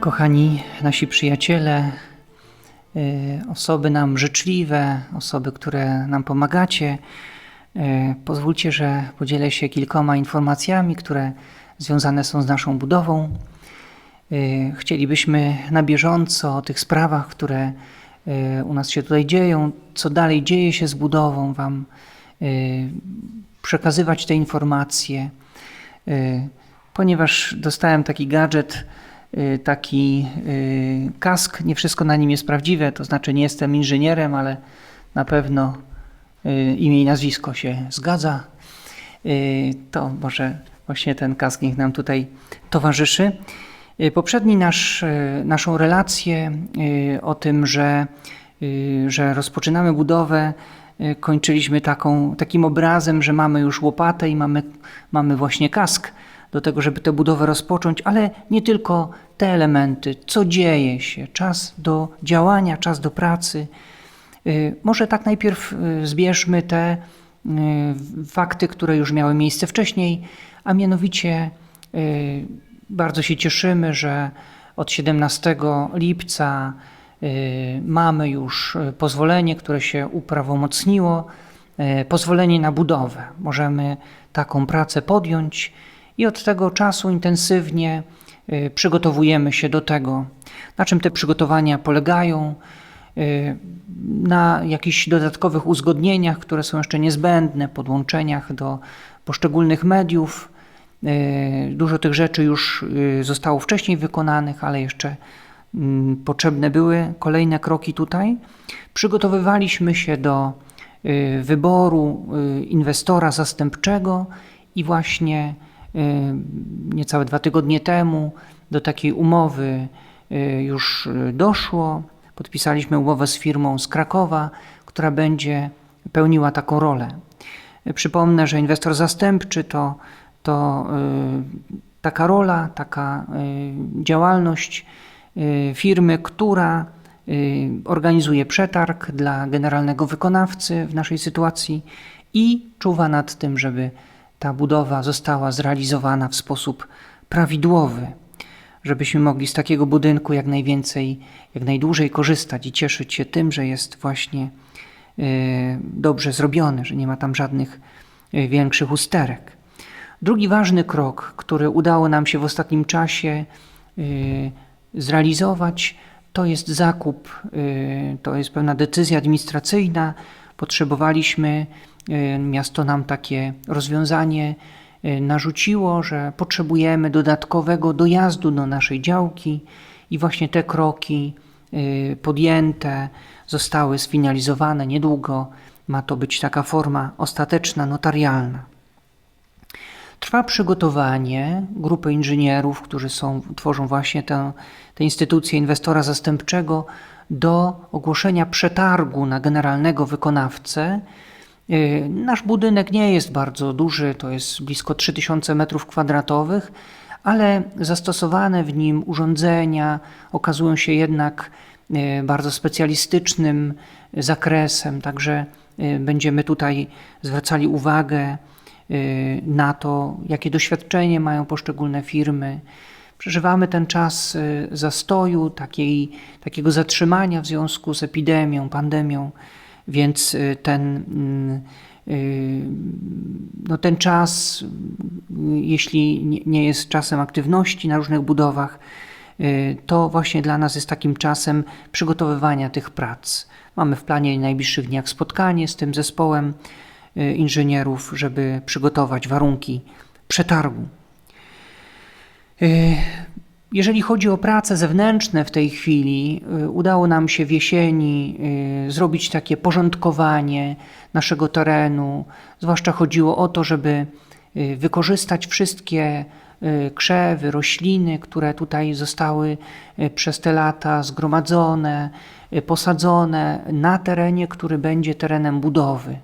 Kochani nasi przyjaciele, y, osoby nam życzliwe, osoby, które nam pomagacie, y, pozwólcie, że podzielę się kilkoma informacjami, które związane są z naszą budową. Y, Chcielibyśmy na bieżąco o tych sprawach, które u nas się tutaj dzieją, co dalej dzieje się z budową, Wam przekazywać te informacje, ponieważ dostałem taki gadżet, taki y, kask. Nie wszystko na nim jest prawdziwe, to znaczy nie jestem inżynierem, ale na pewno y, imię i nazwisko się zgadza. Y, To może właśnie ten kask niech nam tutaj towarzyszy. Y, Poprzedni nasz, y, naszą relację y, o tym, że, y, że rozpoczynamy budowę, y, kończyliśmy taką, takim obrazem, że mamy już łopatę i mamy, mamy właśnie kask do tego, żeby tę budowę rozpocząć, ale nie tylko te elementy, co dzieje się, czas do działania, czas do pracy. Y, Może tak najpierw y, zbierzmy te y, fakty, które już miały miejsce wcześniej, a mianowicie bardzo się cieszymy, że od 17 lipca mamy już pozwolenie, które się uprawomocniło, pozwolenie na budowę. Możemy taką pracę podjąć i od tego czasu intensywnie y, przygotowujemy się do tego. Na czym te przygotowania polegają? Y, Na jakichś dodatkowych uzgodnieniach, które są jeszcze niezbędne, podłączeniach do poszczególnych mediów. Y, Dużo tych rzeczy już zostało wcześniej wykonanych, ale jeszcze mm, potrzebne były kolejne kroki tutaj. Przygotowywaliśmy się do wyboru inwestora zastępczego i właśnie niecałe dwa tygodnie temu do takiej umowy y, już y, doszło. Podpisaliśmy umowę z firmą z Krakowa, która będzie pełniła taką rolę. Przypomnę, że inwestor zastępczy to, to taka rola, taka działalność firmy, która organizuje przetarg dla generalnego wykonawcy w naszej sytuacji i czuwa nad tym, żeby ta budowa została zrealizowana w sposób prawidłowy, żebyśmy mogli z takiego budynku jak najwięcej, jak najdłużej korzystać i cieszyć się tym, że jest właśnie y, dobrze zrobiony, że nie ma tam żadnych y, większych usterek. Drugi ważny krok, który udało nam się w ostatnim czasie y, zrealizować, to jest zakup, to jest pewna decyzja administracyjna. Potrzebowaliśmy, y, miasto nam takie rozwiązanie y, narzuciło, że potrzebujemy dodatkowego dojazdu do naszej działki i właśnie te kroki y, podjęte zostały sfinalizowane. Niedługo ma to być taka forma ostateczna, notarialna. Trwa przygotowanie grupy inżynierów, którzy są, tworzą właśnie tę, tę instytucję inwestora zastępczego do ogłoszenia przetargu na generalnego wykonawcę. Yy, Nasz budynek nie jest bardzo duży, to jest blisko 3000 m2, ale zastosowane w nim urządzenia okazują się jednak yy, bardzo specjalistycznym zakresem, także yy, będziemy tutaj zwracali uwagę y, na to, jakie doświadczenie mają poszczególne firmy. Przeżywamy ten czas y, zastoju, takiej, takiego zatrzymania w związku z epidemią, pandemią, więc y, ten, mm, y, no ten czas, jeśli nie- jest czasem aktywności na różnych budowach, to właśnie dla nas jest takim czasem przygotowywania tych prac. Mamy w planie w najbliższych dniach spotkanie z tym zespołem inżynierów, żeby przygotować warunki przetargu. Y, Jeżeli chodzi o prace zewnętrzne w tej chwili, y, udało nam się w jesieni y, zrobić takie porządkowanie naszego terenu. Zwłaszcza chodziło o to, żeby wykorzystać wszystkie krzewy, rośliny, które tutaj zostały przez te lata zgromadzone, posadzone na terenie, który będzie terenem budowy.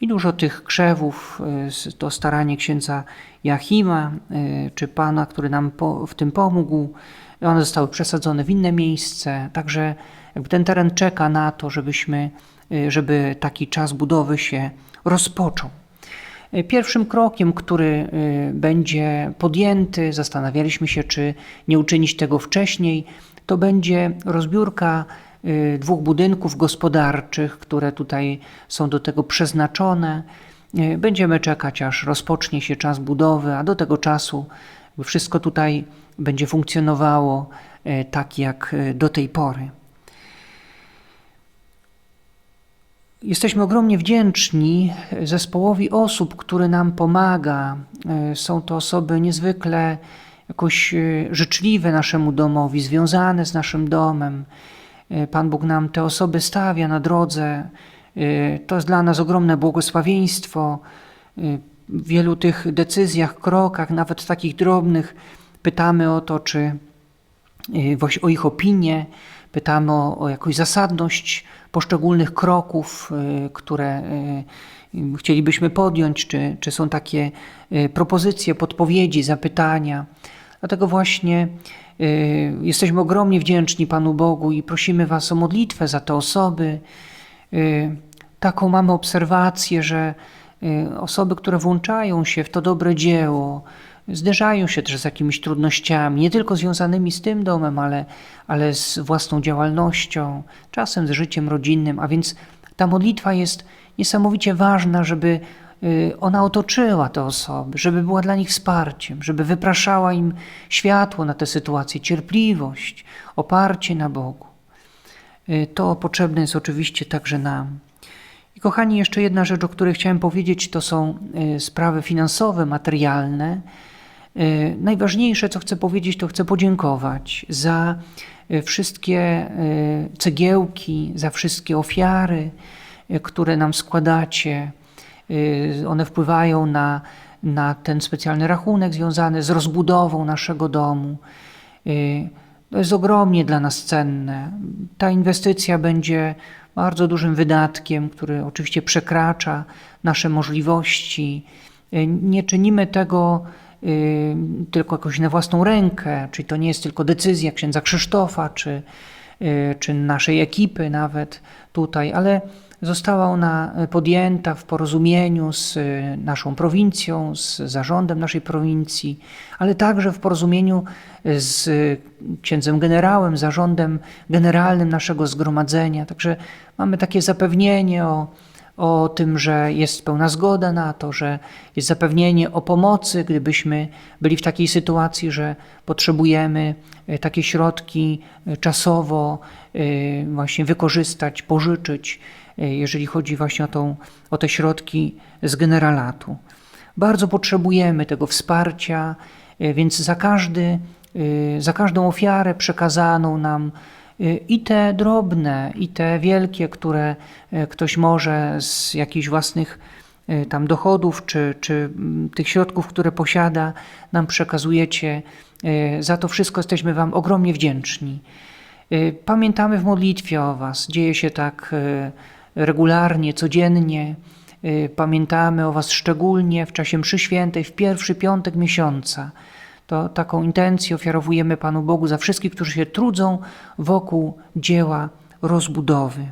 I dużo tych krzewów, y, to staranie księdza Jachima, y, czy pana, który nam w tym pomógł, one zostały przesadzone w inne miejsce. Także ten teren czeka na to, żebyśmy, y, żeby taki czas budowy się rozpoczął. Pierwszym krokiem, który będzie podjęty, zastanawialiśmy się, czy nie uczynić tego wcześniej, to będzie rozbiórka dwóch budynków gospodarczych, które tutaj są do tego przeznaczone. E, Będziemy czekać, aż rozpocznie się czas budowy, a do tego czasu wszystko tutaj będzie funkcjonowało e, tak jak do tej pory. Jesteśmy ogromnie wdzięczni zespołowi osób, który nam pomaga. Są to osoby niezwykle jakoś życzliwe naszemu domowi, związane z naszym domem. E, Pan Bóg nam te osoby stawia na drodze. E, To jest dla nas ogromne błogosławieństwo. E, W wielu tych decyzjach, krokach, nawet takich drobnych, pytamy o to, czy o ich opinię, pytamy o, o jakąś zasadność poszczególnych kroków, które chcielibyśmy podjąć, czy, czy są takie propozycje, podpowiedzi, zapytania. Dlatego właśnie y, jesteśmy ogromnie wdzięczni Panu Bogu i prosimy Was o modlitwę za te osoby. Y, Taką mamy obserwację, że y, osoby, które włączają się w to dobre dzieło, zderzają się też z jakimiś trudnościami, nie tylko związanymi z tym domem, ale, ale z własną działalnością, czasem z życiem rodzinnym. A więc ta modlitwa jest niesamowicie ważna, żeby ona otoczyła te osoby, żeby była dla nich wsparciem, żeby wypraszała im światło na tę sytuację, cierpliwość, oparcie na Bogu. Y, To potrzebne jest oczywiście także nam. I kochani, jeszcze jedna rzecz, o której chciałem powiedzieć, to są y, sprawy finansowe, materialne. Y, Najważniejsze, co chcę powiedzieć, to chcę podziękować za y, wszystkie y, cegiełki, za wszystkie ofiary, y, które nam składacie. Y, One wpływają na, na ten specjalny rachunek związany z rozbudową naszego domu. Y, To jest ogromnie dla nas cenne. Ta inwestycja będzie bardzo dużym wydatkiem, który oczywiście przekracza nasze możliwości. Y, Nie czynimy tego tylko jakoś na własną rękę, czyli to nie jest tylko decyzja księdza Krzysztofa, czy, czy naszej ekipy nawet tutaj, ale została ona podjęta w porozumieniu z y, naszą prowincją, z zarządem naszej prowincji, ale także w porozumieniu z księdzem generałem, zarządem generalnym naszego zgromadzenia. Także mamy takie zapewnienie o, o tym, że jest pełna zgoda na to, że jest zapewnienie o pomocy, gdybyśmy byli w takiej sytuacji, że potrzebujemy e, takie środki e, czasowo e, właśnie wykorzystać, pożyczyć, e, jeżeli chodzi właśnie o, tą, o te środki z generalatu. Bardzo potrzebujemy tego wsparcia, e, więc za, każdy, e, za każdą ofiarę przekazaną nam i te drobne, i te wielkie, które e, ktoś może z jakichś własnych e, tam dochodów, czy, czy mm, tych środków, które posiada, nam przekazujecie. E, Za to wszystko jesteśmy Wam ogromnie wdzięczni. E, Pamiętamy w modlitwie o Was. Dzieje się tak e, regularnie, codziennie. E, Pamiętamy o Was szczególnie w czasie mszy świętej, w pierwszy piątek miesiąca to taką intencję ofiarowujemy Panu Bogu za wszystkich, którzy się trudzą wokół dzieła rozbudowy.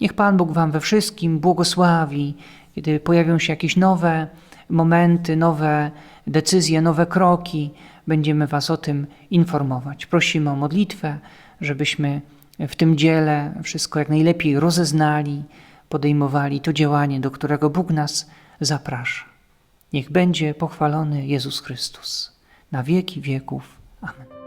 Niech Pan Bóg Wam we wszystkim błogosławi, kiedy pojawią się jakieś nowe momenty, nowe decyzje, nowe kroki, będziemy Was o tym informować. Prosimy o modlitwę, żebyśmy w tym dziele wszystko jak najlepiej rozeznali, podejmowali to działanie, do którego Bóg nas zaprasza. Niech będzie pochwalony Jezus Chrystus na wieki wieków. Amen.